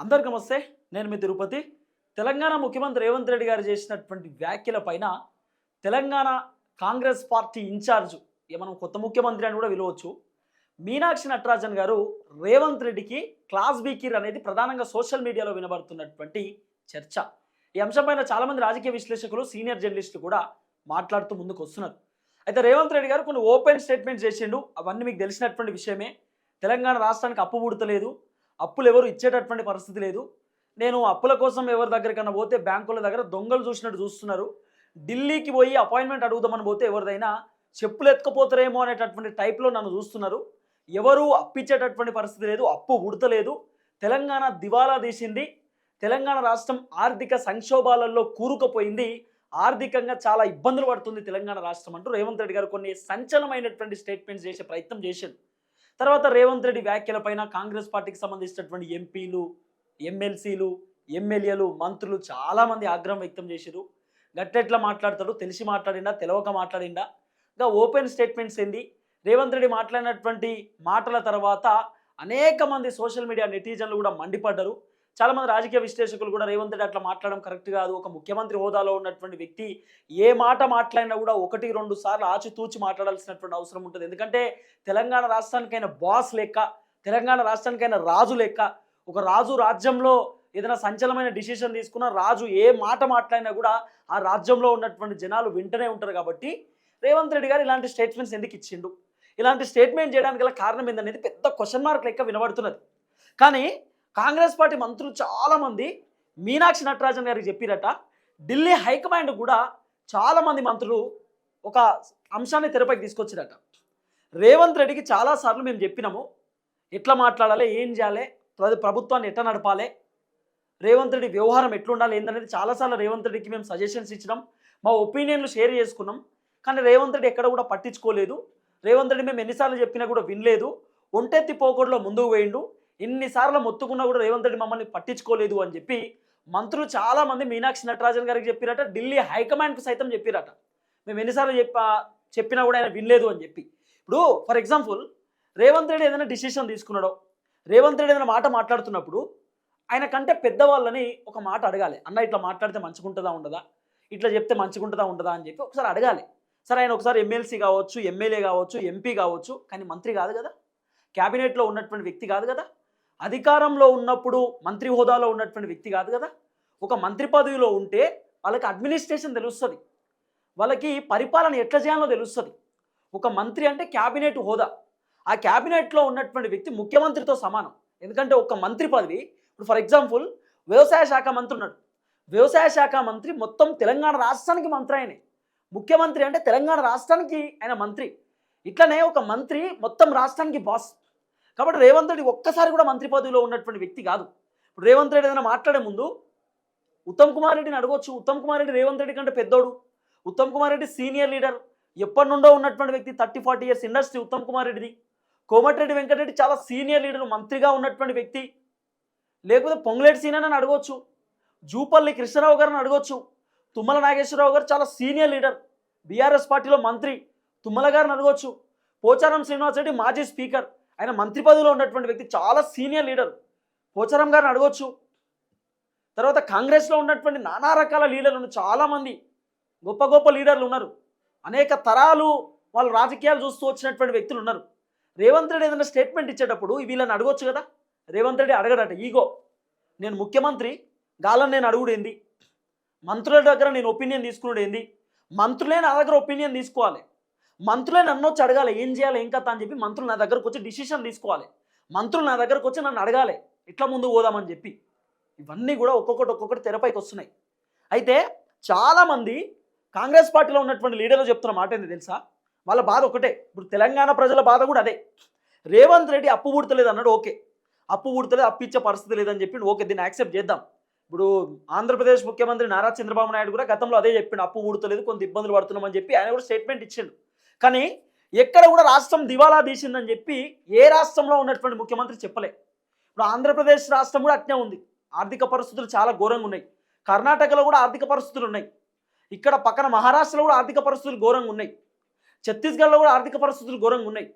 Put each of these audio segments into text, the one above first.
అందరికి నమస్తే నేను మీ తిరుపతి. తెలంగాణ ముఖ్యమంత్రి రేవంత్ రెడ్డి గారు చేసినటువంటి వ్యాఖ్యల పైన తెలంగాణ కాంగ్రెస్ పార్టీ ఇన్ఛార్జ్ మనం కొత్త ముఖ్యమంత్రి అని కూడా వినవచ్చు మీనాక్షి నటరాజన్ గారు రేవంత్ రెడ్డికి క్లాస్ బీకిర్ అనేది ప్రధానంగా సోషల్ మీడియాలో వినబడుతున్నటువంటి చర్చ. ఈ అంశంపైన చాలామంది రాజకీయ విశ్లేషకులు సీనియర్ జర్నలిస్టులు కూడా మాట్లాడుతూ ముందుకు వస్తున్నారు. అయితే రేవంత్ రెడ్డి గారు కొన్ని ఓపెన్ స్టేట్మెంట్స్ చేసిండు. అవన్నీ మీకు తెలిసినటువంటి విషయమే. తెలంగాణ రాష్ట్రానికి అప్పు పుడతలేదు. అప్పులు ఎవరు ఇచ్చేటటువంటి పరిస్థితి లేదు. నేను అప్పుల కోసం ఎవరి దగ్గరికన్నా పోతే బ్యాంకుల దగ్గర దొంగలు చూసినట్టు చూస్తున్నారు. ఢిల్లీకి పోయి అపాయింట్మెంట్ అడుగుదామని పోతే ఎవరిదైనా చెప్పులు ఎత్తుకపోతారేమో అనేటటువంటి టైప్లో నన్ను చూస్తున్నారు. ఎవరు అప్పిచ్చేటటువంటి పరిస్థితి లేదు అప్పు ఉడతలేదు. తెలంగాణ దివాలా తీసింది. తెలంగాణ రాష్ట్రం ఆర్థిక సంక్షోభాలలో కూరుకుపోయింది. ఆర్థికంగా చాలా ఇబ్బందులు పడుతుంది తెలంగాణ రాష్ట్రం అంటూ రేవంత్ రెడ్డి గారు కొన్ని సంచలనమైనటువంటి స్టేట్మెంట్స్ చేసే ప్రయత్నం చేశారు తర్వాత రేవంత్ రెడ్డి వ్యాఖ్యలపైన కాంగ్రెస్ పార్టీకి సంబంధించినటువంటి ఎంపీలు ఎమ్మెల్సీలు ఎమ్మెల్యేలు మంత్రులు చాలామంది ఆగ్రహం వ్యక్తం చేశారు. గట్టెట్లా మాట్లాడతాడు తెలిసి మాట్లాడిండా తెలవక మాట్లాడిండా? ఇంకా ఓపెన్ స్టేట్మెంట్స్ ఏంది? రేవంత్ రెడ్డి మాట్లాడినటువంటి మాటల తర్వాత అనేక మంది సోషల్ మీడియా నెటిజన్లు కూడా మండిపడ్డారు. చాలామంది రాజకీయ విశ్లేషకులు కూడా రేవంత్ రెడ్డి అట్లా మాట్లాడడం కరెక్ట్ కాదు. ఒక ముఖ్యమంత్రి హోదాలో ఉన్నటువంటి వ్యక్తి ఏ మాట మాట్లాడినా కూడా ఒకటి రెండు సార్లు ఆచితూచి మాట్లాడాల్సినటువంటి అవసరం ఉంటుంది. ఎందుకంటే తెలంగాణ రాష్ట్రానికైనా బాస్ లెక్క తెలంగాణ రాష్ట్రానికైనా రాజు లెక్క ఒక రాజు రాజ్యంలో ఏదైనా సంచలమైన డిసిషన్ తీసుకున్న రాజు ఏ మాట మాట్లాడినా కూడా ఆ రాజ్యంలో ఉన్నటువంటి జనాలు వింటనే ఉంటారు కాబట్టి రేవంత్ రెడ్డి గారు ఇలాంటి స్టేట్మెంట్స్ ఎందుకు ఇచ్చిండు? ఇలాంటి స్టేట్మెంట్ చేయడానికి గల కారణం ఏందనేది పెద్ద క్వశ్చన్ మార్క్ లెక్క వినబడుతున్నది. కానీ కాంగ్రెస్ పార్టీ మంత్రులు చాలామంది మీనాక్షి నటరాజన్ గారికి చెప్పిరట. ఢిల్లీ హైకమాండ్ కూడా చాలామంది మంత్రులు ఒక అంశాన్ని తెరపైకి తీసుకొచ్చిరట. రేవంత్ రెడ్డికి చాలాసార్లు మేము చెప్పినాము. ఎట్లా మాట్లాడాలి ఏం చేయాలి ప్రభుత్వాన్ని ఎట్లా నడపాలి రేవంత్ రెడ్డి వ్యవహారం ఎట్లుండాలి ఏందనేది చాలాసార్లు రేవంత్ రెడ్డికి మేము సజెషన్స్ ఇచ్చినాం. మా ఒపీనియన్లు షేర్ చేసుకున్నాం. కానీ రేవంత్ రెడ్డి ఎక్కడ కూడా పట్టించుకోలేదు. రేవంత్ రెడ్డి మేము ఎన్నిసార్లు చెప్పినా కూడా వినలేదు. ఒంటెత్తి పోకూడలో ముందుకు పోయిండు. ఎన్నిసార్లు మొత్తుకున్నా కూడా రేవంత్ రెడ్డి మమ్మల్ని పట్టించుకోలేదు అని చెప్పి మంత్రులు చాలామంది మీనాక్షి నటరాజన్ గారికి చెప్పిరట ఢిల్లీ హైకమాండ్కు సైతం చెప్పిరట. మేము ఎన్నిసార్లు చెప్పా చెప్పినా కూడా ఆయన వినలేదు అని చెప్పి. ఇప్పుడు ఫర్ ఎగ్జాంపుల్ రేవంత్ రెడ్డి ఏదైనా డిసిషన్ తీసుకున్నాడో రేవంత్ రెడ్డి ఏదైనా మాట మాట్లాడుతున్నప్పుడు ఆయన కంటే పెద్దవాళ్ళని ఒక మాట అడగాలి. అన్న ఇట్లా మాట్లాడితే మంచిగుంటుందా ఉండదా? ఇట్లా చెప్తే మంచిగుంటుందా ఉండదా? అని చెప్పి ఒకసారి అడగాలి. సరే ఆయన ఒకసారి ఎమ్మెల్సీ కావచ్చు ఎమ్మెల్యే కావచ్చు ఎంపీ కావచ్చు కానీ మంత్రి కాదు కదా. క్యాబినెట్లో ఉన్నటువంటి వ్యక్తి కాదు కదా. అధికారంలో ఉన్నప్పుడు మంత్రి హోదాలో ఉన్నటువంటి వ్యక్తి కాదు కదా? ఒక మంత్రి పదవిలో ఉంటే వాళ్ళకి అడ్మినిస్ట్రేషన్ తెలుస్తుంది. వాళ్ళకి పరిపాలన ఎట్లా చేయాలో తెలుస్తుంది. ఒక మంత్రి అంటే క్యాబినెట్ హోదా. ఆ క్యాబినెట్లో ఉన్నటువంటి వ్యక్తి ముఖ్యమంత్రితో సమానం. ఎందుకంటే ఒక మంత్రి పదవి ఇప్పుడు ఫర్ ఎగ్జాంపుల్ వ్యవసాయ శాఖ మంత్రి ఉన్నాడు. వ్యవసాయ శాఖ మంత్రి మొత్తం తెలంగాణ రాష్ట్రానికి మంత్రి ఆయనే. ముఖ్యమంత్రి అంటే తెలంగాణ రాష్ట్రానికి ఆయన మంత్రి. ఇట్లనే ఒక మంత్రి మొత్తం రాష్ట్రానికి బాస్ కాబట్టి రేవంత్ రెడ్డి ఒక్కసారి కూడా మంత్రి పదవిలో ఉన్నటువంటి వ్యక్తి కాదు. ఇప్పుడు రేవంత్ రెడ్డి ఏదైనా మాట్లాడే ముందు ఉత్తమ్ కుమార్ రెడ్డిని అడగొచ్చు. ఉత్తమ్ కుమార్ రెడ్డి రేవంత్ రెడ్డి కంటే పెద్దోడు. Uttam Kumar Reddy senior leader. ఎప్పటి నుండో ఉన్నటువంటి వ్యక్తి thirty forty years industry Uttam Kumar రెడ్డిది. కోమటిరెడ్డి వెంకటరెడ్డి చాలా సీనియర్ లీడర్ మంత్రిగా ఉన్నటువంటి వ్యక్తి. లేకపోతే పొంగులేటి సీనియర్ అని అడగొచ్చు. జూపల్లి కృష్ణరావు గారిని అడగొచ్చు. తుమ్మల నాగేశ్వరరావు గారు చాలా సీనియర్ లీడర్. బీఆర్ఎస్ పార్టీలో మంత్రి. తుమ్మల గారిని అడగొచ్చు. పోచారం శ్రీనివాస్ రెడ్డి మాజీ స్పీకర్. ఆయన మంత్రి పదవిలో ఉన్నటువంటి వ్యక్తి చాలా సీనియర్ లీడర్. పోచారం గారిని అడగొచ్చు. తర్వాత కాంగ్రెస్లో ఉన్నటువంటి నానా రకాల లీడర్లు చాలామంది గొప్ప గొప్ప లీడర్లు ఉన్నారు. అనేక తరాలు వాళ్ళు రాజకీయాలు చూస్తూ వచ్చినటువంటి వ్యక్తులు ఉన్నారు. రేవంత్ రెడ్డి ఏదైనా స్టేట్మెంట్ ఇచ్చేటప్పుడు వీళ్ళని అడగొచ్చు కదా? రేవంత్ రెడ్డి అడగడట ఈగో నేను ముఖ్యమంత్రి గాలని నేను అడుగుడేంది మంత్రుల దగ్గర నేను ఒపీనియన్ తీసుకున్నాడు ఏంది? మంత్రులే నా దగ్గర ఒపీనియన్ తీసుకోవాలి. మంత్రులే నన్ను వచ్చి అడగాలి ఏం చేయాలి ఏం కథ అని చెప్పి మంత్రులు నా దగ్గరకు వచ్చి డిసిషన్ తీసుకోవాలి. మంత్రులు నా దగ్గరకు వచ్చి నన్ను అడగాలి ఎట్లా ముందు పోదామని చెప్పి. ఇవన్నీ కూడా ఒక్కొక్కటి ఒక్కొక్కటి తెరపైకి వస్తున్నాయి. అయితే చాలామంది కాంగ్రెస్ పార్టీలో ఉన్నటువంటి లీడర్లు చెప్తున్న మాట ఏంది తెలుసా? వాళ్ళ బాధ ఒకటే. ఇప్పుడు తెలంగాణ ప్రజల బాధ కూడా అదే. రేవంత్ రెడ్డి అప్పు పుడతలేదు అన్నాడు ఓకే. అప్పు పుడతలేదు అప్పు ఇచ్చే పరిస్థితి లేదని చెప్పి ఓకే దీన్ని యాక్సెప్ట్ చేద్దాం. ఇప్పుడు ఆంధ్రప్రదేశ్ ముఖ్యమంత్రి నారా చంద్రబాబు నాయుడు కూడా గతంలో అదే చెప్పిండు అప్పు ఊడుతలేదు కొంత ఇబ్బందులు పడుతున్నామని చెప్పి ఆయన కూడా స్టేట్మెంట్ ఇచ్చిండు. కానీ ఎక్కడ కూడా రాష్ట్రం దివాలా తీసిందని చెప్పి ఏ రాష్ట్రంలో ఉన్నటువంటి ముఖ్యమంత్రి చెప్పలే. ఇప్పుడు ఆంధ్రప్రదేశ్ రాష్ట్రం కూడా అట్నే ఉంది. ఆర్థిక పరిస్థితులు చాలా ఘోరంగా ఉన్నాయి. కర్ణాటకలో కూడా ఆర్థిక పరిస్థితులు ఉన్నాయి. ఇక్కడ పక్కన మహారాష్ట్రలో కూడా ఆర్థిక పరిస్థితులు ఘోరంగా ఉన్నాయి. ఛత్తీస్గఢ్లో కూడా ఆర్థిక పరిస్థితులు ఘోరంగా ఉన్నాయి.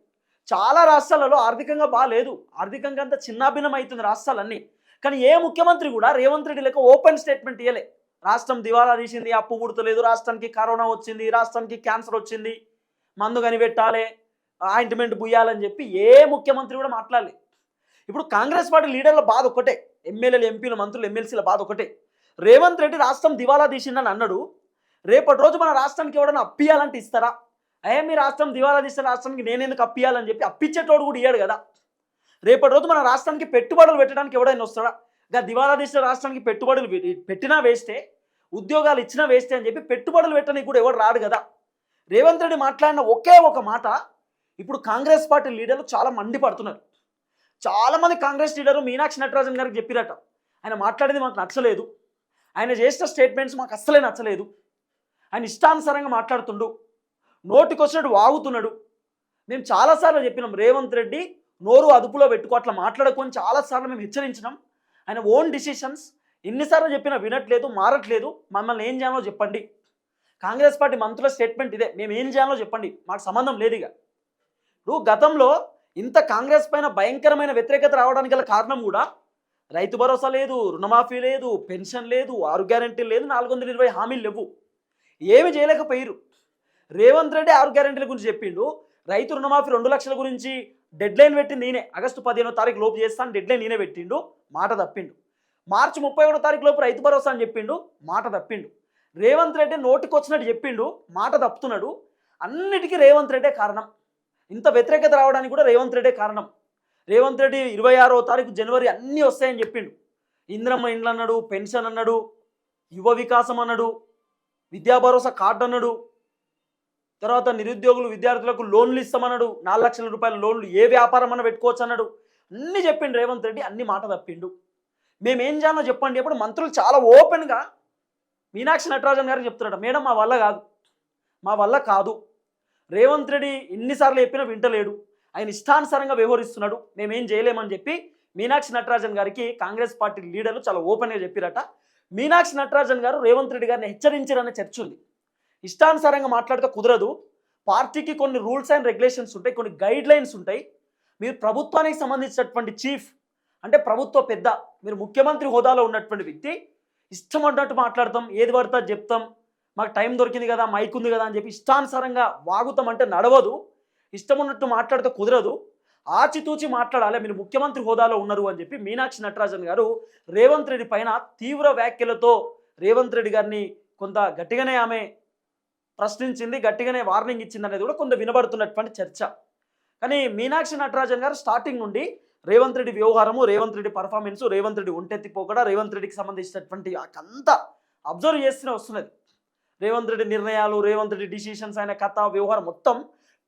చాలా రాష్ట్రాలలో ఆర్థికంగా బాగాలేదు ఆర్థికంగా అంతా చిన్నాభిన్నం అవుతుంది రాష్ట్రాలన్నీ. కానీ ఏ ముఖ్యమంత్రి కూడా రేవంత్ రెడ్డి లెక్క ఓపెన్ స్టేట్మెంట్ ఇవ్వలే రాష్ట్రం దివాలా తీసింది అప్పు పుడతలేదు రాష్ట్రానికి కరోనా వచ్చింది రాష్ట్రానికి క్యాన్సర్ వచ్చింది. మందు కనిపెట్టాలి ఆయింట్మెంట్ బుయ్యాలని చెప్పి ఏ ముఖ్యమంత్రి కూడా మాట్లాడలే. ఇప్పుడు కాంగ్రెస్ పార్టీ లీడర్ల బాధ ఒకటే ఎమ్మెల్యేలు ఎంపీలు మంత్రులు ఎమ్మెల్సీల బాధ ఒకటే రేవంత్ రెడ్డి రాష్ట్రం దివాలా తీసిందని అన్నాడు. రేపటి రోజు మన రాష్ట్రానికి ఎవడన్నా అప్పియాలంటే ఇస్తారా? అయ్యే మీ రాష్ట్రం దివాలా తీసిన రాష్ట్రానికి నేనెందుకు అప్పియాలని చెప్పి అప్పిచ్చేటోడు కూడా ఇయ్యాడు కదా. రేపటి రోజు మన రాష్ట్రానికి పెట్టుబడులు పెట్టడానికి ఎవడైనా వస్తాడా? ఇంకా దివాలా తీసిన రాష్ట్రానికి పెట్టుబడులు పెట్టినా వేస్తే ఉద్యోగాలు ఇచ్చినా వేస్తే అని చెప్పి పెట్టుబడులు పెట్టడానికి కూడా ఎవడు రాడు కదా. రేవంత్ రెడ్డి మాట్లాడిన ఒకే ఒక మాట ఇప్పుడు కాంగ్రెస్ పార్టీ లీడర్లు చాలా మండిపడుతున్నారు చాలామంది కాంగ్రెస్ లీడరు మీనాక్షి నటరాజన్ గారికి చెప్పిరట. ఆయన మాట్లాడేది మాకు నచ్చలేదు. ఆయన చేసిన స్టేట్మెంట్స్ మాకు అస్సలే నచ్చలేదు. ఆయన ఇష్టానుసారంగా మాట్లాడుతుండు. నోటికొచ్చినట్టు వాగుతున్నాడు. మేము చాలాసార్లు చెప్పినాం రేవంత్ రెడ్డి నోరు అదుపులో పెట్టుకో అట్లా మాట్లాడుకొని చాలాసార్లు మేము హెచ్చరించినాం. ఆయన ఓన్ డిసిషన్స్ ఎన్నిసార్లు చెప్పినా వినట్లేదు మారట్లేదు. మమ్మల్ని ఏం చేయాలో చెప్పండి. కాంగ్రెస్ పార్టీ మంత్రుల స్టేట్మెంట్ ఇదే. మేము ఏం చేయాలో చెప్పండి. మాకు సంబంధం లేదు ఇక. ఇప్పుడు గతంలో ఇంత కాంగ్రెస్ పైన భయంకరమైన వ్యతిరేకత రావడానికి గల కారణం కూడా రైతు భరోసా లేదు రుణమాఫీ లేదు పెన్షన్ లేదు ఆరు గ్యారెంటీ లేదు నాలుగు వందల ఇరవై హామీలు లేవు. ఏమి చేయలేకపోయారు రేవంత్ రెడ్డి ఆరు గ్యారంటీల గురించి చెప్పిండు. రైతు రుణమాఫీ రెండు లక్షల గురించి డెడ్ లైన్ పెట్టింది నేనే ఆగస్టు పదిహేనో తారీఖు లోపు చేస్తాను డెడ్ లైన్ నేనే పెట్టిండు. మాట తప్పిండు. మార్చి ముప్పై ఒకటో తారీఖు లోపు రైతు భరోసా అని చెప్పిండు. మాట తప్పిండు. రేవంత్ రెడ్డి నోటికి వచ్చినట్టు చెప్పిండు మాట తప్పుతున్నాడు. అన్నిటికీ రేవంత్ రెడ్డే కారణం. ఇంత వ్యతిరేకత రావడానికి కూడా రేవంత్ రెడ్డే కారణం. రేవంత్ రెడ్డి ఇరవై ఆరో తారీఖు జనవరి అన్నీ వస్తాయని చెప్పిండు. ఇంద్రమ్మ ఇండ్లు అన్నాడు పెన్షన్ అన్నాడు యువ వికాసం అన్నాడు విద్యా భరోసా కార్డు అన్నాడు తర్వాత నిరుద్యోగులు విద్యార్థులకు లోన్లు ఇస్తామన్నాడు నాలుగు లక్షల రూపాయల లోన్లు ఏ వ్యాపారం అన్న పెట్టుకోవచ్చు అన్నాడు. అన్నీ చెప్పిండు రేవంత్ రెడ్డి అన్ని మాట తప్పిండు. మేమేం చేయాలో చెప్పండి. అప్పుడు మంత్రులు చాలా ఓపెన్గా మీనాక్షి నటరాజన్ గారికి చెప్తున్నాడు మేడం మా వల్ల కాదు. మా వల్ల కాదు. రేవంత్ రెడ్డి ఎన్నిసార్లు చెప్పినా వింటలేడు. ఆయన ఇష్టానుసారంగా వ్యవహరిస్తున్నాడు. మేమేం చేయలేమని చెప్పి మీనాక్షి నటరాజన్ గారికి కాంగ్రెస్ పార్టీ లీడర్లు చాలా ఓపెన్గా చెప్పిరట. మీనాక్షి నటరాజన్ గారు రేవంత్ రెడ్డి గారిని హెచ్చరించారనే చర్చ ఉంది. ఇష్టానుసారంగా మాట్లాడితే కుదరదు. పార్టీకి కొన్ని రూల్స్ అండ్ రెగ్యులేషన్స్ ఉంటాయి కొన్ని గైడ్ లైన్స్ ఉంటాయి. మీరు ప్రభుత్వానికి సంబంధించినటువంటి చీఫ్ అంటే ప్రభుత్వ పెద్ద మీరు ముఖ్యమంత్రి హోదాలో ఉన్నటువంటి వ్యక్తి ఇష్టం అన్నట్టు మాట్లాడతాం ఏది పడితే అది చెప్తాం. మాకు టైం దొరికింది కదా మైక్ ఉంది కదా అని చెప్పి ఇష్టానుసారంగా వాగుతాం అంటే నడవదు. ఇష్టం ఉన్నట్టు మాట్లాడితే కుదరదు. ఆచితూచి మాట్లాడాలి. మీరు ముఖ్యమంత్రి హోదాలో ఉన్నారు అని చెప్పి మీనాక్షి నటరాజన్ గారు రేవంత్ రెడ్డి పైన తీవ్ర వ్యాఖ్యలతో రేవంత్ రెడ్డి గారిని కొంత గట్టిగానే ఆమె ప్రశ్నించింది గట్టిగానే వార్నింగ్ ఇచ్చింది అనేది కూడా కొంత వినబడుతున్నటువంటి చర్చ. కానీ మీనాక్షి నటరాజన్ గారు స్టార్టింగ్ నుండి రేవంత్ రెడ్డి వ్యవహారము రేవంత్ రెడ్డి పర్ఫార్మెన్స్ రేవంత్ రెడ్డి ఒంటెత్తిపోకడ రేవంత్ రెడ్డికి సంబంధించినటువంటి అంతా అబ్జర్వ్ చేస్తూనే వస్తున్నది. రేవంత్ రెడ్డి నిర్ణయాలు రేవంత్ రెడ్డి డిసిషన్స్ ఆయన కథ వ్యవహారం మొత్తం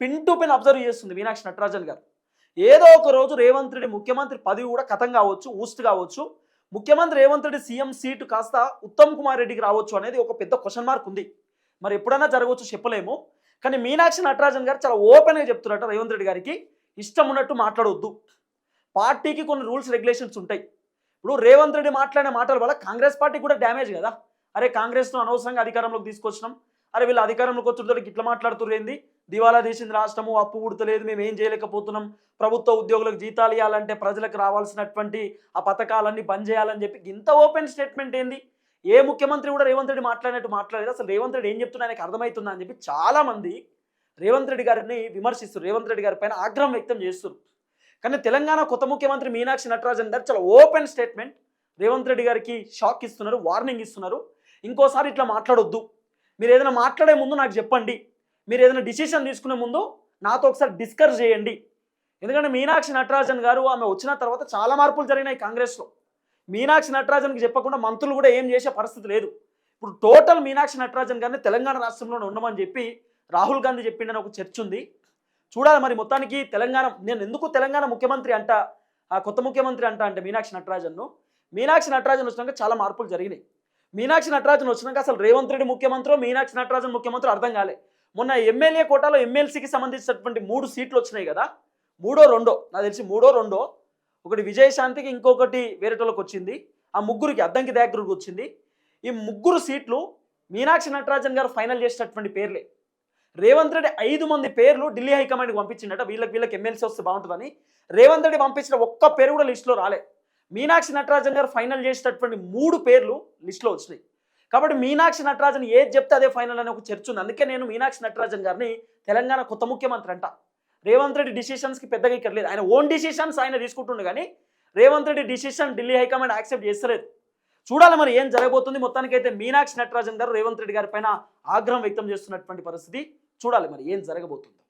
పిన్ టు పిన్ అబ్జర్వ్ చేస్తుంది మీనాక్షి నటరాజన్ గారు. ఏదో ఒక రోజు రేవంత్ రెడ్డి ముఖ్యమంత్రి పదవి కూడా కథం కావచ్చు ఊస్ట్ కావచ్చు. ముఖ్యమంత్రి రేవంత్ రెడ్డి సీఎం సీటు కాస్త ఉత్తమ్ కుమార్ రెడ్డికి రావచ్చు అనేది ఒక పెద్ద క్వశ్చన్ మార్క్ ఉంది. మరి ఎప్పుడైనా జరగవచ్చు చెప్పలేము. కానీ మీనాక్షి నటరాజన్ గారు చాలా ఓపెన్గా చెప్తున్నట్టు రేవంత్ రెడ్డి గారికి ఇష్టం ఉన్నట్టు మాట్లాడవద్దు పార్టీకి కొన్ని రూల్స్ రెగ్యులేషన్స్ ఉంటాయి. ఇప్పుడు రేవంత్ రెడ్డి మాట్లాడిన మాటల వల్ల కాంగ్రెస్ పార్టీ కూడా డ్యామేజ్ కదా? అరే కాంగ్రెస్ను అనవసరంగా అధికారంలోకి తీసుకొచ్చినాం. అరే వీళ్ళు అధికారంలోకి వచ్చుంటే ఇట్లా మాట్లాడుతురేంది దివాలా తీసింది రాష్ట్రము అప్పు ఉడతలేదు మేము ఏం చేయలేకపోతున్నాం. ప్రభుత్వ ఉద్యోగులకు జీతాలు ఇవ్వాలంటే ప్రజలకు రావాల్సినటువంటి ఆ పథకాలన్నీ బంద్ చేయాలని చెప్పి ఇంత ఓపెన్ స్టేట్మెంట్ ఏంది? ఏ ముఖ్యమంత్రి కూడా రేవంత్ రెడ్డి మాట్లాడినట్టు మాట్లాడలేదు. అసలు రేవంత్ రెడ్డి ఏం చెప్తున్నా ఆయనకు అర్థమవుతుందా అని చెప్పి చాలామంది రేవంత్ రెడ్డి గారిని విమర్శిస్తారు రేవంత్ రెడ్డి గారి పైన ఆగ్రహం వ్యక్తం చేస్తారు కానీ తెలంగాణ కొత్త ముఖ్యమంత్రి మీనాక్షి నటరాజన్ గారు చాలా ఓపెన్ స్టేట్మెంట్. రేవంత్ రెడ్డి గారికి షాక్ ఇస్తున్నారు వార్నింగ్ ఇస్తున్నారు. ఇంకోసారి ఇట్లా మాట్లాడొద్దు. మీరు ఏదైనా మాట్లాడే ముందు నాకు చెప్పండి. మీరు ఏదైనా డిసిషన్ తీసుకునే ముందు నాతో ఒకసారి డిస్కస్ చేయండి. ఎందుకంటే మీనాక్షి నటరాజన్ గారు ఆమె వచ్చిన తర్వాత చాలా మార్పులు జరిగినాయి కాంగ్రెస్లో. మీనాక్షి నటరాజన్కి చెప్పకుండా మంత్రులు కూడా ఏం చేసే పరిస్థితి లేదు. ఇప్పుడు టోటల్ మీనాక్షి నటరాజన్ గారిని తెలంగాణ రాష్ట్రంలోనే ఉండమని చెప్పి రాహుల్ గాంధీ చెప్పిండని ఒక చర్చ ఉంది. చూడాలి మరి మొత్తానికి తెలంగాణ నేను ఎందుకు తెలంగాణ ముఖ్యమంత్రి అంట ఆ కొత్త ముఖ్యమంత్రి అంట అంటే మీనాక్షి నటరాజన్ను. మీనాక్షి నటరాజన్ వచ్చినాక చాలా మార్పులు జరిగినాయి. మీనాక్షి నటరాజన్ వచ్చినాక అసలు రేవంత్ రెడ్డి ముఖ్యమంత్రి మీనాక్షి నటరాజన్ ముఖ్యమంత్రి అర్థం కాలే. మొన్న ఎమ్మెల్యే కోటాలో ఎమ్మెల్సీకి సంబంధించినటువంటి మూడు సీట్లు వచ్చినాయి కదా మూడో రెండో నాకు తెలిసి మూడో రెండో ఒకటి విజయశాంతికి ఇంకొకటి వేరేటోళ్ళకి వచ్చింది ఆ ముగ్గురికి అద్దంకి దగ్గరకు వచ్చింది. ఈ ముగ్గురు సీట్లు మీనాక్షి నటరాజన్ గారు ఫైనల్ చేసినటువంటి పేర్లే. రేవంత్ రెడ్డి ఐదు మంది పేర్లు ఢిల్లీ హైకమాండ్కి పంపించిండట. వీళ్ళకి వీళ్ళకి ఎమ్మెల్సీ వస్తే బాగుంటుందని. రేవంత్ రెడ్డి పంపించిన ఒక్క పేరు కూడా లిస్టులో రాలే. మీనాక్షి నటరాజన్ గారు ఫైనల్ చేసేటటువంటి మూడు పేర్లు లిస్టులో వచ్చినాయి. కాబట్టి మీనాక్షి నటరాజన్ ఏది చెప్తే అదే ఫైనల్ అనే ఒక చర్చ ఉంది. అందుకే నేను మీనాక్షి నటరాజన్ గారిని తెలంగాణ కొత్త ముఖ్యమంత్రి అంట. రేవంత్ రెడ్డి డిసిషన్స్కి పెద్దగా ఇక్కడ లేదు ఆయన ఓన్ డిసిషన్స్ ఆయన తీసుకుంటుండే కానీ Revanth Reddy decision Delhi high command accept చేస్తలేదు. చూడాలి మరి ఏం జరగబోతుంది. మొత్తానికైతే మీనాక్షి నటరాజన్ గారు రేవంత్ రెడ్డి గారి పైన ఆగ్రహం వ్యక్తం చేస్తున్నటువంటి పరిస్థితి. చూడాలి మరి ఏం జరగబోతుంది.